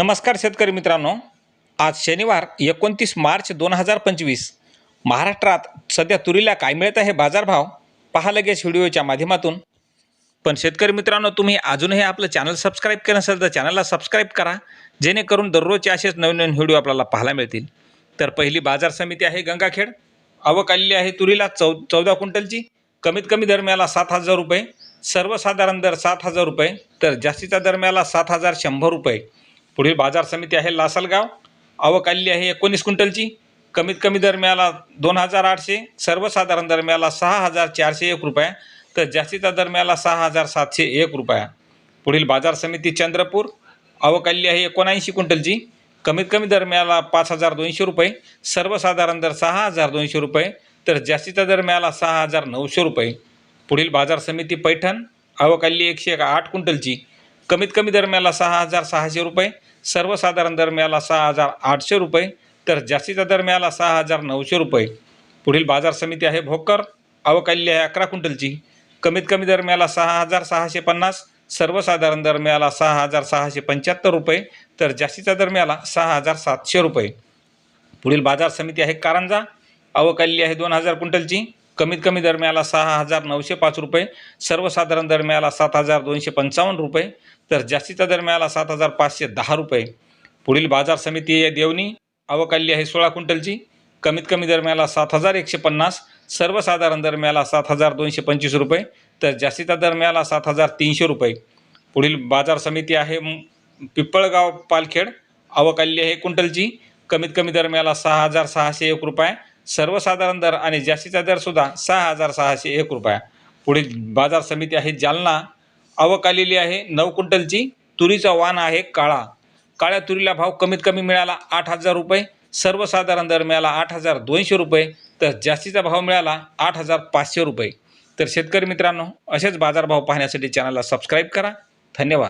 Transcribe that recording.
नमस्कार शेतकरी मित्रांनो. आज शनिवार एकोणतीस मार्च दोन हजार पंचवीस. महाराष्ट्रात सध्या तुरीला काय मिळत आहे बाजारभाव? पहा लगेच व्हिडिओच्या माध्यमातून. पण शेतकरी मित्रांनो तुम्ही अजूनही आपलं चॅनल सबस्क्राईब केलं नसेल तर चॅनलला सबस्क्राईब करा. जेणेकरून दररोजचे असेच नवीन नवीन व्हिडिओ आपल्याला पाहायला मिळतील. तर पहिली बाजार समिती आहे गंगाखेड. आवक आलेली आहे तुरीला चौ चौदा क्विंटलची. कमीत कमी दरम्याला सात हजार रुपये. सर्वसाधारण दर सात हजार रुपये. तर जास्तीचा दरम्याला सात हजार शंभर रुपये. पुढील बाजार समिती आहे लासलगाव. आवक आलेली आहे एकोणीस क्विंटलची. कमीत कमी दरम्याला दोन हजार आठशे सर्वसाधारण दरम्याला सहा हजार चारशे एक रुपया तर जास्तीचा दरम्याला सहा हजार सातशे एक रुपया. पुढील बाजार समिती चंद्रपूर आवक आलेली आहे एकोणऐंशी क्विंटलची. कमीत कमी दरम्याला पाच हजार दोनशे रुपये सर्वसाधारण दर सहा हजार दोनशे रुपये तर जास्तीचा दर मिळाला सहा हजार नऊशे रुपये. पुढील बाजार समिती पैठण आवक आलेली एकशे आठ क्विंटलची. कमीत कमी दरम्याला सहा हजार सहाशे रुपये सर्वसाधारण दर मिळाला सहा हजार आठशे रुपये तर जास्तीचा दरम्याला सहा हजार नऊशे रुपये. पुढील बाजार समिती आहे भोकर अवकाली आहे अकरा क्विंटलची. कमीत कमी दरम्याला सहा हजार सहाशे पन्नास सर्वसाधारण दर मिळाला सहा हजार सहाशे पंच्याहत्तर रुपये तर जास्तीचा दरम्याला सहा हजार सातशे रुपये. पुढील बाजार समिती आहे कारंजा अवकाली आहे दोन हजार क्विंटलची. कमीत कमी दरम्याला सहा हजार नऊशे पाच रुपये सर्वसाधारण दरम्याला सात हजार दोनशे पंचावन्न रुपये तर जास्तीचा दरम्याला सात हजार पाचशे दहा रुपये. पुढील बाजार समिती आहे देवणी आवक आहे सोळा क्विंटलची. कमीत कमी दरम्याला सात हजार एकशे पन्नास सर्वसाधारण दरम्याला सात हजार दोनशे पंचवीस रुपये तर जास्तीचा दरम्याला सात हजार तीनशे रुपये. पुढील बाजार समिती आहे म- पिंपळगाव पालखेड आवक आहे क्विंटलची. कमीत कमी दरम्याला सहा हजार सहाशे एक रुपये सर्वसाधारण दर आणि जास्तीचा दरसुद्धा सहा हजार सहाशे एक रुपया. पुढील बाजार समिती आहे जालना. आवक आलेली आहे नऊ क्विंटलची. तुरीचा वाण आहे काळा. काळ्या तुरीला भाव कमीत कमी मिळाला आठ हजार रुपये. सर्वसाधारण दर मिळाला आठ हजार दोनशे रुपये. तर जास्तीचा भाव मिळाला आठ हजार पाचशे रुपये. तर शेतकरी मित्रांनो असेच बाजारभाव पाहण्यासाठी चॅनलला सबस्क्राईब करा. धन्यवाद.